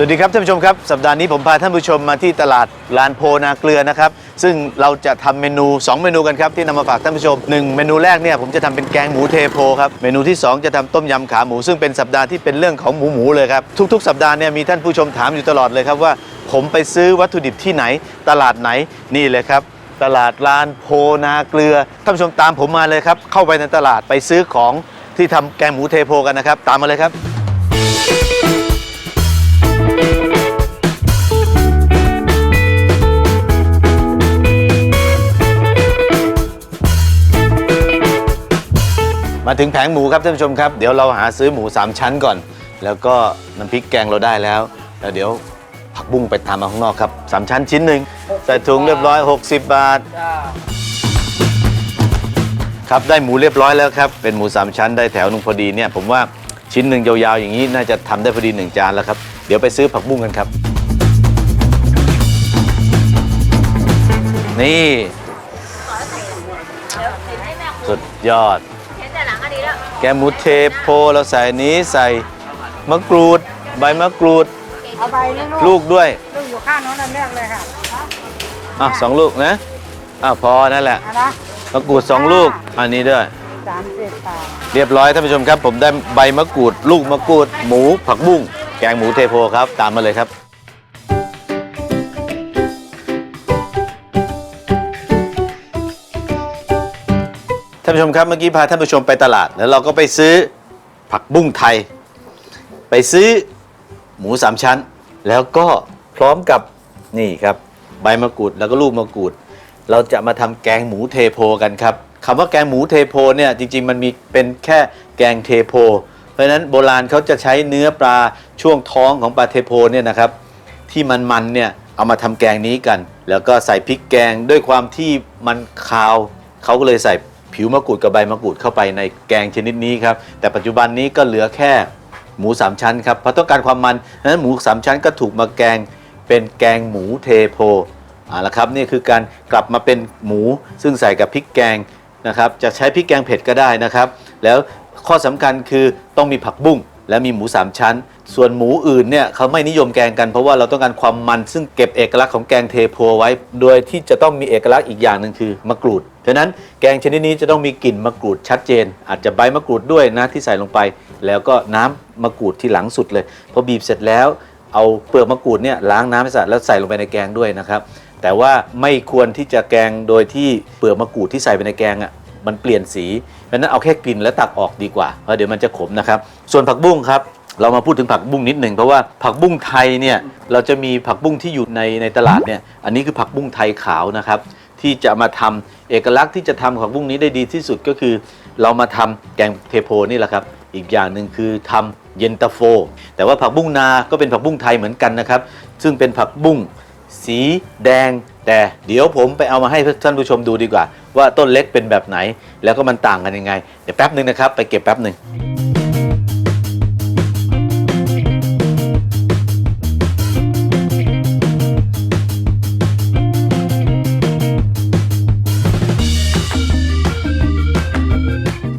สวัสดีครับท่านผู้ชมครับ สัปดาห์นี้ผมพาท่านผู้ชมมาที่ตลาดลานโพนาเกลือนะครับ ซึ่งเราจะทำเมนู 2 เมนูกันครับที่นำมาฝากท่านผู้ชม 1 เมนูแรกเนี่ยผมจะทำเป็นแกงหมูเทโพครับเมนูที่ 2 จะทำต้มยำขาหมู ซึ่งเป็นสัปดาห์ที่เป็นเรื่องของหมูหมูเลยครับทุก ๆ สัปดาห์เนี่ยมีท่านผู้ชมถามอยู่ตลอดเลยครับว่า ผมไปซื้อวัตถุดิบที่ไหน ตลาดไหนนี่เลยครับตลาดลานโพนาเกลือท่านผู้ชมตามผมมาเลยครับเข้าไปในตลาดไปซื้อของที่ทำแกงหมูเทโพกันนะครับตามมาเลยครับ ถึงแผงหมูครับท่านผู้ชมครับ เดี๋ยวเราหาซื้อหมู 3 ชั้นก่อน แล้วก็น้ำพริกแกงเราได้แล้ว แล้วเดี๋ยวผักบุ้งไปทำมาข้างนอกครับ 3 ชั้นชิ้นหนึ่งใส่ถุงเรียบร้อย 60 บาท จ้าครับได้หมูเรียบร้อยแล้วครับเป็นหมู3ชั้นได้แถวหนึงพอดีเนี่ยผมว่าชิ้นหนึ่งยาวๆอย่างนี้น่าจะทำได้พอดีหนึ่งจานแล้วครับเดี๋ยวไปซื้อผักบุ้งกันครับ นี่สุดยอด แล้วแกงหมูเทโพเราใส่อันนี้ใส่มะกรูด ใบมะกรูด เอาไปนี่ลูกด้วยลูกอยู่ข้างโน้นอันแรกเลยค่ะอะสองลูกนะอะพอนั่นแหละเอานะมะกรูดสองลูกอันนี้ด้วย สามสิบบาทเรียบร้อยท่านผู้ชมครับ ผมได้ใบมะกรูด ลูกมะกรูด หมูผักบุ้งแกงหมูเทโพครับ ตามมาเลยครับ ท่านผู้ชมครับเมื่อกี้พาท่านผู้ชมไปตลาด แล้วเราก็ไปซื้อผักบุ้งไทย ไปซื้อหมูสามชั้น แล้วก็พร้อมกับนี่ครับ ใบมะกรูดแล้วก็ลูกมะกรูด เราจะมาทำแกงหมูเทโพกันครับคำว่าแกงหมูเทโพเนี่ยจริงๆ มันมีเป็นแค่แกงเทโพ เพราะฉะนั้นโบราณเขาจะใช้เนื้อปลาช่วงท้องของปลาเทโพเนี่ยนะครับที่มันๆเนี่ยเอามาทำแกงนี้กัน แล้วก็ใส่พริกแกงด้วยความที่มันคาวเขาก็เลยใส่ ผิวมะกรูดกับใบมะกรูดเข้าไปในแกงชนิดนี้ครับ แต่ปัจจุบันนี้ก็เหลือแค่หมูสามชั้นครับเพราะต้องการความมันดังนั้นหมูสามชั้นก็ถูกมาแกงเป็นแกงหมูเทโพเอาละครับนี่คือการกลับมาเป็นหมูซึ่งใส่กับพริกแกงนะครับ จะใช้พริกแกงเผ็ดก็ได้นะครับ แล้วข้อสำคัญคือต้องมีผักบุ้ง และมีหมูสามชั้น ส่วนหมูอื่นเนี่ยเขาไม่นิยมแกงกันเพราะว่าเราต้องการความมันซึ่งเก็บเอกลักษณ์ของแกงเทโพไว้ โดยที่จะต้องมีเอกลักษณ์อีกอย่างหนึ่งคือมะกรูดฉะนั้นแกงชนิดนี้จะต้องมีกลิ่นมะกรูดชัดเจน อาจจะใบมะกรูดด้วยนะที่ใส่ลงไป แล้วก็น้ำมะกรูดที่หลังสุดเลยพอบีบเสร็จแล้ว เอาเปลือกมะกรูดเนี่ยล้างน้ำให้สะอาดแล้วใส่ลงไปในแกงด้วยนะครับแต่ว่าไม่ควรที่จะแกงโดยที่เปลือกมะกรูดที่ใส่ไปในแกงอะ มันเปลี่ยนสีเพราะนั้นเอาแค่กลิ่นแล้วตักออกดีกว่าเพราะเดี๋ยวมันจะขมนะครับ ส่วนผักบุ้งครับเรามาพูดถึงผักบุ้งนิดหนึ่งเพราะว่าผักบุ้งไทยเนี่ยเราจะมีผักบุ้งที่อยู่ในในตลาดเนี่ยอันนี้คือผักบุ้งไทยขาวนะครับที่จะมาทำเอกลักษณ์ที่จะทำผักบุ้งนี้ได้ดีที่สุดก็คือ เรามาทำแกงเทโพนี่แหละครับอีกอย่างหนึ่งคือทำเย็นตาโฟ แต่ว่าผักบุ้งนาก็เป็นผักบุ้งไทยเหมือนกันนะครับ ซึ่งเป็นผักบุ้งสีแดง แต่เดี๋ยวผมไปเอามาให้ท่านผู้ชมดูดีกว่า ว่าต้นเล็กเป็นแบบไหน แล้วก็มันต่างกันยังไง เดี๋ยวแป๊บหนึ่งนะครับไปเก็บแป๊บหนึ่ง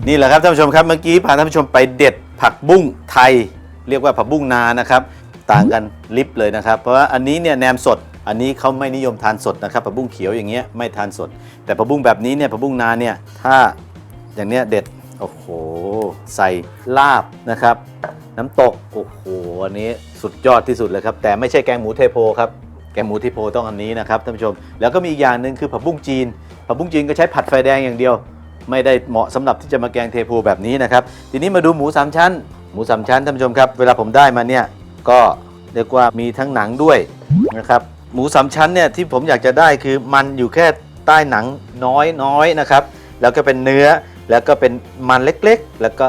นี่แหละครับท่านผู้ชมครับเมื่อกี้พาท่านผู้ชมไปเด็ดผักบุ้งไทย เรียกว่าผักบุ้งนานะครับ ต่างกันลิบเลยนะครับ เพราะว่าอันนี้เนี่ยแนมสด อันนี้เขาไม่นิยมทานสดนะครับผักบุ้งเขียวอย่างเงี้ยไม่ทานสด แต่ผักบุ้งแบบนี้เนี่ยผักบุ้งนาเนี่ยถ้าอย่างเนี้ยเด็ดโอ้โห ใส่ลาบนะครับ น้ำตกโอ้โหอันนี้สุดยอดที่สุดเลยครับ แต่ไม่ใช่แกงหมูเทโพครับแกงหมูเทโพต้องอันนี้นะครับท่านผู้ชม แล้วก็มีอีกอย่างหนึ่งคือผักบุ้งจีนผักบุ้งจีนก็ใช้ผัดไฟแดงอย่างเดียว ไม่ได้เหมาะสำหรับที่จะมาแกงเทโพแบบนี้นะครับ ทีนี้มาดูหมูสามชั้น หมูสามชั้นท่านผู้ชมครับ เวลาผมได้มาเนี่ยก็เรียกว่ามีทั้งหนังด้วยนะครับ หมูสามชั้นเนี่ยที่ผมอยากจะได้คือมันอยู่แค่ใต้หนังน้อยน้อยๆนะครับ แล้วก็เป็นเนื้อแล้วก็เป็นมันเล็กๆ แล้วก็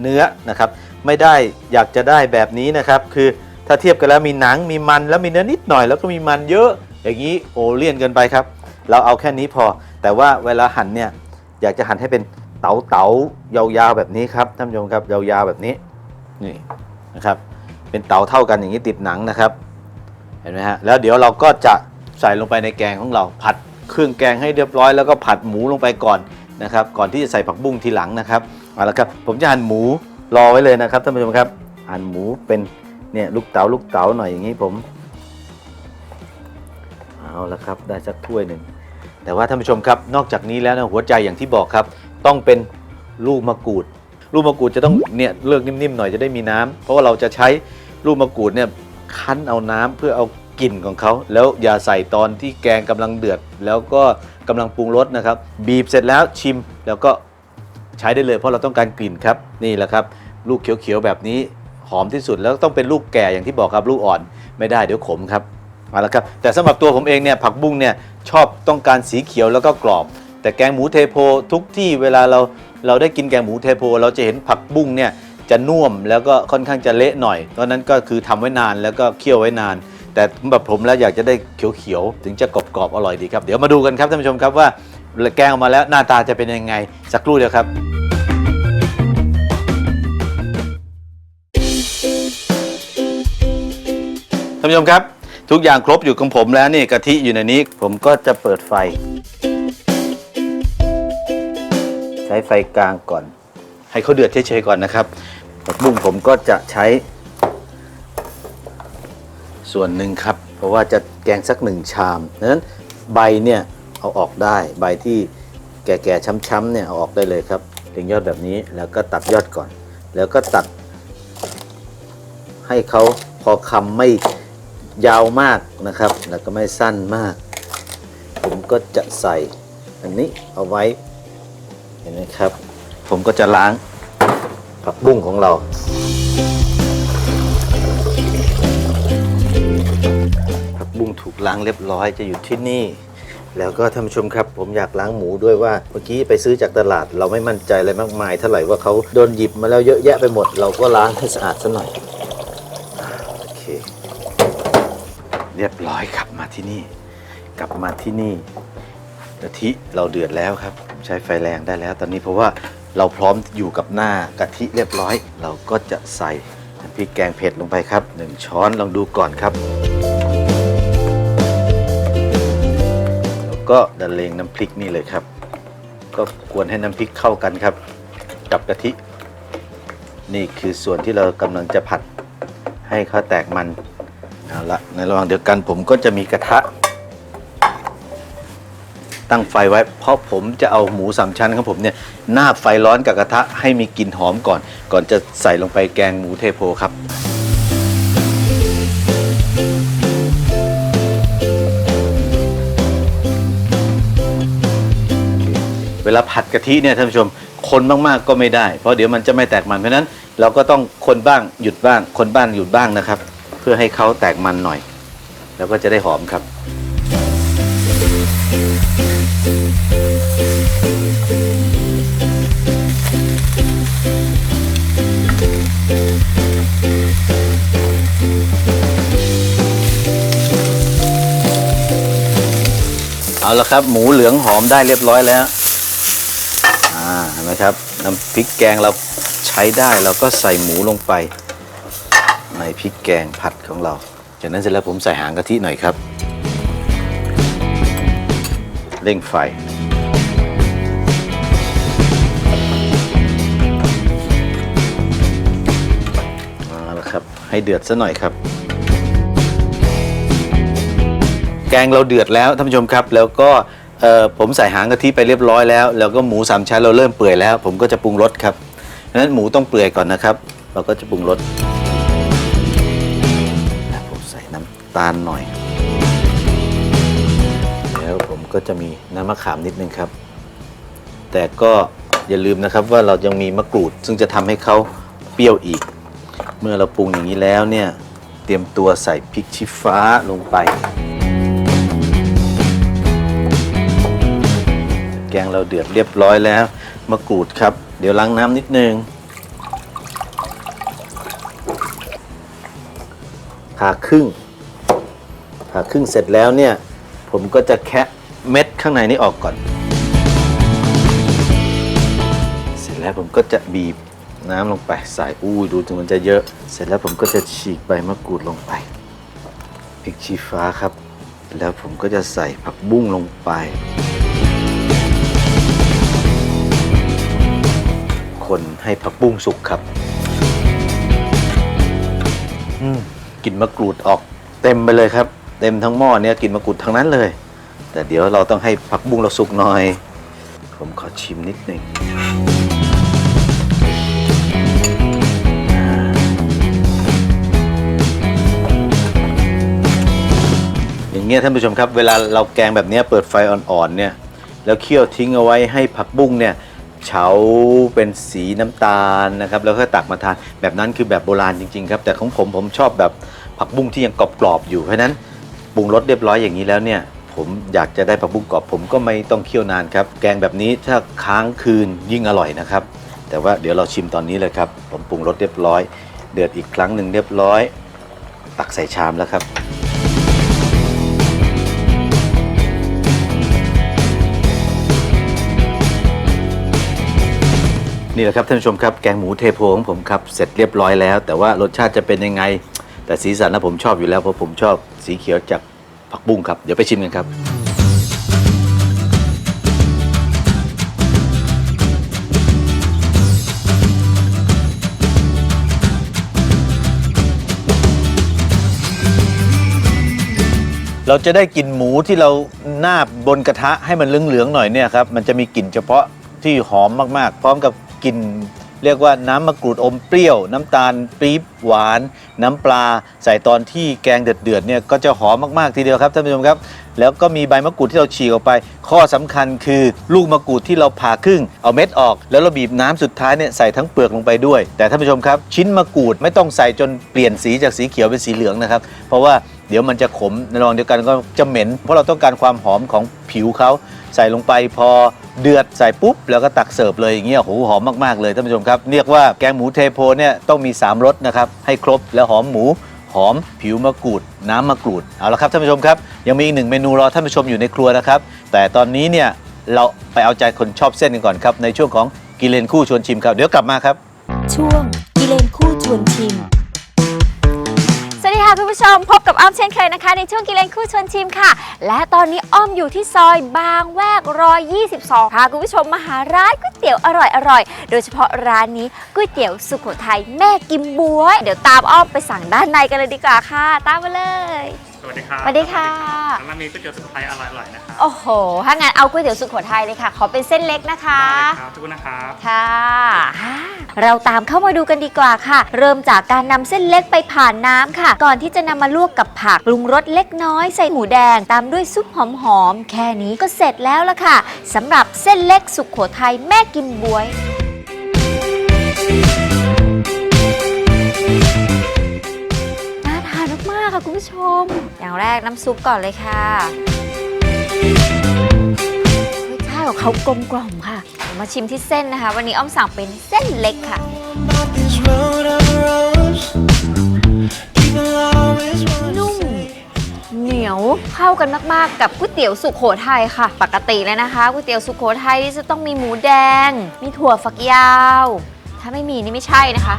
เนื้อนะครับ ไม่ได้อยากจะได้แบบนี้นะครับ คือถ้าเทียบกันแล้วมีหนังมีมันแล้วมีเนื้อนิดหน่อย แล้วก็มีมันเยอะอย่างนี้โอเลี่ยนเกินไปครับ เราเอาแค่นี้พอ แต่ว่าเวลาหั่นเนี่ยอยากจะหั่นให้เป็นเต๋าเต๋ายาวๆแบบนี้ครับท่านผู้ชมครับยาวๆแบบนี้นี่นะครับ เป็นเต๋าเท่ากันอย่างนี้ติดหนังนะครับ เห็นไหมฮะแล้วเดี๋ยวเราก็จะใส่ลงไปในแกงของเราผัดเครื่องแกงให้เรียบร้อยแล้วก็ผัดหมูลงไปก่อนนะครับก่อนที่จะใส่ผักบุ้งทีหลังนะครับเอาละครับผมจะหั่นหมูรอไว้เลยนะครับท่านผู้ชมครับหั่นหมูเป็นเนี่ยลูกเต๋าลูกเต๋าหน่อยอย่างนี้ผมเอาละครับได้สักถ้วยหนึ่งแต่ว่าท่านผู้ชมครับนอกจากนี้แล้วนะหัวใจอย่างที่บอกครับ ต้องเป็นลูกมะกรูด ลูกมะกรูดจะต้องเนี่ยเลือกนิ่มๆหน่อยจะได้มีน้ำเพราะว่าเราจะใช้ลูกมะกรูดเนี่ย คั้นเอาน้ำเพื่อเอากลิ่นของเขาแล้วอย่าใส่ตอนที่แกงกำลังเดือด แล้วก็กำลังปรุงรสนะครับ บีบเสร็จแล้วชิมแล้วก็ใช้ได้เลยเพราะเราต้องการกลิ่นครับนี่แหละครับ ลูกเขียวๆแบบนี้หอมที่สุดแล้วต้องเป็นลูกแก่อย่างที่บอกครับลูกอ่อนไม่ได้เดี๋ยวขมครับมาแล้วครับแต่สำหรับตัวผมเองเนี่ยผักบุ้งเนี่ยชอบต้องการสีเขียวแล้วก็กรอบ แต่แกงหมูเทโพทุกที่เวลาเราเราได้กินแกงหมูเทโพ เราจะเห็นผักบุ้งเนี่ย จะนุ่มแล้วก็ค่อนข้างจะเละหน่อยเพราะนั้นก็คือทำไว้นานแล้วก็เคี่ยวไว้นาน แต่สำหรับผมแล้วอยากจะได้เขียวๆถึงจะกรอบๆอร่อยดีครับเดี๋ยวมาดูกันครับท่านผู้ชมครับว่าแกงออกมาแล้วหน้าตาจะเป็นยังไงสักครู่เดียวครับท่านผู้ชมครับ ทุกอย่างครบอยู่ของผมแล้วนี่กะทิอยู่ในนี้ผมก็จะเปิดไฟ ใช้ไฟกลางก่อน ให้เขาเดือดเฉยๆก่อนนะครับ ผักบุ้งผมก็จะใช้ ส่วนหนึ่งครับ เพราะว่าจะแกงสักหนึ่งชามดังนั้นใบเนี่ยเอาออกได้ใบที่แก่ๆช้ำๆเนี่ยเอาออกได้เลยครับถึงยอดแบบนี้แล้วก็ตัดยอดก่อน แล้วก็ตัด ให้เขาพอคำไม่ยาวมากนะครับ แล้วก็ไม่สั้นมาก ผมก็จะใส่อันนี้เอาไว้เห็นไหมครับ ผมก็จะล้าง ผักบุ้งของเรา ผักบุ้งถูกล้างเรียบร้อยจะอยู่ที่นี่ แล้วก็ท่านผู้ชมครับ ผมอยากล้างหมูด้วยว่าเมื่อกี้ไปซื้อจากตลาด เราไม่มั่นใจอะไรมากมายเท่าไหร่ว่าเขาโดนหยิบมาแล้วเยอะแยะไปหมด เราก็ล้างให้สะอาดซะหน่อยโอเค เรียบร้อยครับมาที่นี่ กลับมาที่นี่กะทิเราเดือดแล้วครับ ใช้ไฟแรงได้แล้ว ตอนนี้เพราะว่า เราพร้อมอยู่กับหน้ากะทิเรียบร้อย เราก็จะใส่น้ำพริกแกงเผ็ดลงไปครับหนึ่งช้อนลองดูก่อนครับ แล้วก็ดันเลงน้ำพริกนี่เลยครับ ก็กวนให้น้ำพริกเข้ากันครับ กับกะทิ นี่คือส่วนที่เรากำลังจะผัดให้เขาแตกมันเอาละในระหว่างเดียวกันผมก็จะมีกระทะ ตั้งไฟไว้ เพราะผมจะเอาหมูสามชั้นของผมเนี่ยหน้าไฟร้อนกับกระทะให้มีกลิ่นหอมก่อน ก่อนจะใส่ลงไปแกงหมูเทโพครับ เวลาผัดกะทิเนี่ยท่านผู้ชมคนมากๆก็ไม่ได้ เพราะเดี๋ยวมันจะไม่แตกมันเพราะนั้น เราก็ต้องคนบ้างหยุดบ้าง คนบ้างหยุดบ้างนะครับ เพื่อให้เขาแตกมันหน่อย แล้วก็จะได้หอมครับ ละครับ หมูเหลืองหอมได้เรียบร้อยแล้วอ่าเห็นไหมครับน้ำพริกแกงเราใช้ได้เราก็ใส่หมูลงไป ในพริกแกงผัดของเรา จากนั้นเสร็จแล้วผมใส่หางกะทิหน่อยครับ เร่งไฟเอาละครับ ให้เดือดซะหน่อยครับ แกงเราเดือดแล้วท่านผู้ชมครับ แล้วก็เอ่อผมใส่หางกะทิไปเรียบร้อยแล้ว แล้วก็หมูสามชั้นเราเริ่มเปื่อยแล้ว ผมก็จะปรุงรสครับดังนั้นหมูต้องเปื่อยก่อนนะครับ เราก็จะปรุงรสผมใส่น้ำตาลหน่อยแล้วผมก็จะมีน้ำมะขามนิดนึงครับ แต่ก็อย่าลืมนะครับว่าเรายังมีมะกรูด ซึ่งจะทำให้เขาเปรี้ยวอีก เมื่อเราปรุงอย่างนี้แล้วเนี่ยเตรียมตัวใส่พริกชี้ฟ้าลงไป แกงเราเดือดเรียบร้อยแล้วมะกรูดครับ เดี๋ยวล้างน้ำนิดนึงผ่าครึ่งผ่าครึ่งเสร็จแล้วเนี่ย ผมก็จะแคะเม็ดข้างในนี้ออกก่อน เสร็จแล้วผมก็จะบีบน้ำลงไปใส่อู้ดูถึงมันจะเยอะ เสร็จแล้วผมก็จะฉีกใบมะกรูดลงไปพริกชี้ฟ้าครับ แล้วผมก็จะใส่ผักบุ้งลงไป คนให้ผักบุ้งสุกครับอืมกลิ่นมะกรูดออกเต็มไปเลยครับ เต็มทั้งหม้อเนี่ยกลิ่นมะกรูดทั้งนั้นเลย แต่เดี๋ยวเราต้องให้ผักบุ้งเราสุกหน่อย ผมขอชิมนิดหนึ่งอย่างเงี้ยท่านผู้ชมครับ เวลาเราแกงแบบนี้เปิดไฟอ่อนๆเนี่ยแล้วเคี่ยวทิ้งเอาไว้ให้ผักบุ้งเนี่ย เฉาเป็นสีน้ำตาลนะครับแล้วก็ตักมาทานแบบนั้นคือแบบโบราณจริงๆครับแต่ของผมผมชอบแบบผักบุ้งที่ยังกรอบๆอยู่เพราะฉะนั้นปรุงรสเรียบร้อยอย่างนี้แล้วเนี่ยผมอยากจะได้ผักบุ้งกรอบผมก็ไม่ต้องเคี่ยวนานครับ แกงแบบนี้ถ้าค้างคืนยิ่งอร่อยนะครับ แต่ว่าเดี๋ยวเราชิมตอนนี้เลยครับ ผมปรุงรสเรียบร้อย เดือดอีกครั้งหนึ่งเรียบร้อย ตักใส่ชามแล้วครับ นี่แหละครับท่านผู้ชมครับแกงหมูเทโพของผมครับเสร็จเรียบร้อยแล้ว แต่ว่ารสชาติจะเป็นยังไง แต่สีสันนะผมชอบอยู่แล้วเพราะผมชอบสีเขียวจากผักบุ้งครับเดี๋ยวไปชิมกันครับ เราจะได้กลิ่นหมูที่เราหน้าบบนกระทะให้มันเหลืองๆหน่อยเนี่ยครับมันจะมีกลิ่นเฉพาะที่หอมมากๆ พร้อมกับ กลิ่นเรียกว่าน้ำมะกรูดอมเปรี้ยว น้ำตาลปี๊บหวาน น้ำปลาใส่ตอนที่แกงเดือดๆเนี่ยก็จะหอมมากๆทีเดียวครับท่านผู้ชมครับ แล้วก็มีใบมะกรูดที่เราฉีกออกไป ข้อสำคัญคือลูกมะกรูดที่เราผ่าครึ่ง เอาเม็ดออก แล้วเราบีบน้ำสุดท้ายเนี่ยใส่ทั้งเปลือกลงไปด้วย แต่ท่านผู้ชมครับ ชิ้นมะกรูดไม่ต้องใส่จนเปลี่ยนสีจากสีเขียวเป็นสีเหลืองนะครับ เพราะว่าเดี๋ยวมันจะขมในระหว่างเดียวกันก็จะเหม็น เพราะเราต้องการความหอมของผิวเขา ใส่ลงไปพอเดือดใส่ปุ๊บ แล้วก็ตักเสิร์ฟเลยอย่างเงี้ยโหหอมมาก ๆ เลยท่านผู้ชมครับ เรียกว่าแกงหมูเทโพเนี่ยต้องมี 3รสนะครับ ให้ครบแล้วหอมหมูหอมผิวมะกรูด น้ำมะกรูด เอาละครับท่านผู้ชมครับ ยังมีอีกหนึ่งเมนูรอท่านผู้ชมอยู่ในครัวนะครับ แต่ตอนนี้เนี่ยเราไปเอาใจคนชอบเส้นกันก่อนครับ ในช่วงของกิเลนคู่ชวนชิมครับ เดี๋ยวกลับมาครับ ช่วงกิเลนคู่ชวนชิม ค่ะคุณผู้ชมพบกับอ้อมเช่นเคยนะคะ ในช่วงกิเลนคู่ชวนชิมค่ะ และตอนนี้อ้อมอยู่ที่ซอยบางแวกร้อย22พาคุณผู้ชมมาหาร้านก๋วยเตี๋ยวอร่อยอร่อยๆโดยเฉพาะร้านนี้ก๋วยเตี๋ยวสุโขทัยแม่กิมบวย เดี๋ยวตามอ้อมไปสั่งด้านในกันเลยดีกว่าค่ะ ตามมาเลย สวัสดีครับสวัสดีค่ะ ร้านมีก๋วยเตี๋ยวสุโขทัยอร่อยๆนะครับโอ้โห ถ้างั้นเอาก๋วยเตี๋ยวสุโขทัยเลยค่ะ ขอเป็นเส้นเล็กนะคะ ได้ครับทุกคนนะครับ ค่ะอ่าเราตามเข้ามาดูกันดีกว่าค่ะ เริ่มจากการนำเส้นเล็กไปผ่านน้ำค่ะ ก่อนที่จะนำมาลวกกับผักปรุงรสเล็กน้อย ใส่หมูแดง ตามด้วยซุปหอมๆ แค่นี้ก็เสร็จแล้วละค่ะสำหรับเส้นเล็กสุขโขทัยแม่กิมบวย ผู้ชม อย่างแรกน้ำซุปก่อนเลยค่ะรสชาติของเขากลมกล่อมค่ะเดี๋ยวมาชิมที่เส้นนะคะ วันนี้อ้อมสั่งเป็นเส้นเล็กค่ะ นุ่มเหนียวเข้ากันมาก ๆ กับก๋วยเตี๋ยวสุขโขทัยค่ะ ปกติเลยนะคะก๋วยเตี๋ยวสุขโขทัยนี่จะต้องมีหมูแดง มีถั่วฝักยาว ถ้าไม่มีนี่ไม่ใช่นะคะ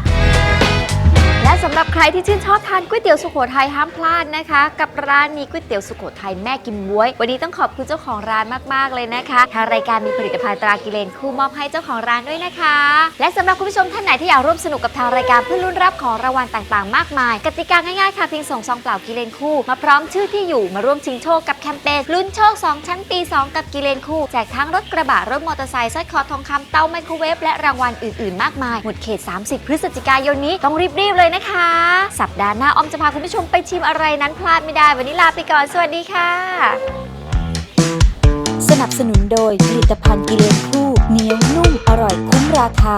และสำหรับใครที่ชื่นชอบทานก๋วยเตี๋ยวสุโขทัยห้ามพลาดนะคะ กับร้านนี้ก๋วยเตี๋ยวสุโขทัยแม่กิมบ๊วย วันนี้ต้องขอบคุณเจ้าของร้านมากๆเลยนะคะทางรายการมีผลิตภัณฑ์ตรากิเลนคู่มอบให้เจ้าของร้านด้วยนะคะ และสำหรับคุณผู้ชมท่านไหนที่อยากร่วมสนุกกับทางรายการเพื่อลุ้นรับของรางวัลต่างๆ มากมาย กติกาง่ายๆค่ะเพียงส่งซองเปล่ากิเลนคู่มาพร้อมชื่อที่อยู่มาร่วมชิงโชคกับแคมเปญลุ้นโชค 2 ชั้นปี 2 กับกิเลนคู่แจกทั้งรถกระบะรถมอเตอร์ไซค์สร้อยคอทองคำเตาไมโครเวฟและรางวัลอื่นๆ มากมายหมดเขต 30 พฤศจิกายนนี้ต้องรีบๆเลยนะคะ สัปดาห์หน้าออมจะพาคุณผู้ชมไปชิมอะไรนั้นพลาดไม่ได้ วันนี้ลาไปก่อน สวัสดีค่ะ สนับสนุนโดยผลิตภัณฑ์กิเลนคู่เหนียวนุ่มอร่อยคุ้มราคา